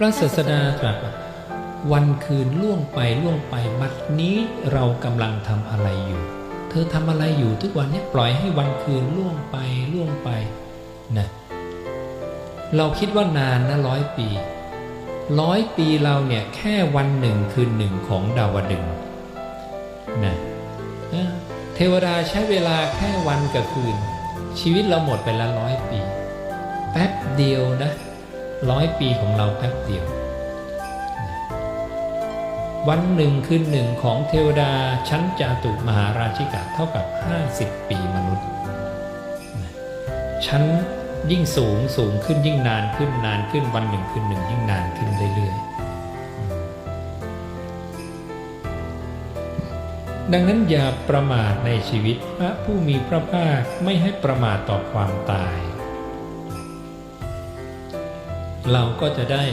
พระศาสดาตรัสวันคืนล่วงไปล่วงไปบัดนี้เรากำลังทำอะไรอยู่ เธอทำอะไรอยู่ทุกวันนี้ปล่อยให้วันคืนล่วงไปล่วงไปนะเราคิดว่านานนะร้อยปีร้อยปีเราเนี่ยแค่วันหนึ่งคืนหนึ่งของดาวดึงนะเทวดาใช้เวลาแค่วันกับคืน ชีวิตเราหมดไปละร้อยปี แป๊บเดียวนะ ร้อยปีของเราแป๊บเดียว วันหนึ่งคืนหนึ่งของเทวดาชั้นจาตุมหาราชิกะเท่ากับ 50 ปีมนุษย์ ชั้นยิ่งสูงสูงขึ้นยิ่งนานขึ้นนานขึ้นวันหนึ่งคืนหนึ่งยิ่งนานขึ้นเรื่อยๆ ดังนั้นอย่าประมาทในชีวิตพระผู้มีพระภาคไม่ให้ประมาทต่อความตาย เราก็จะได้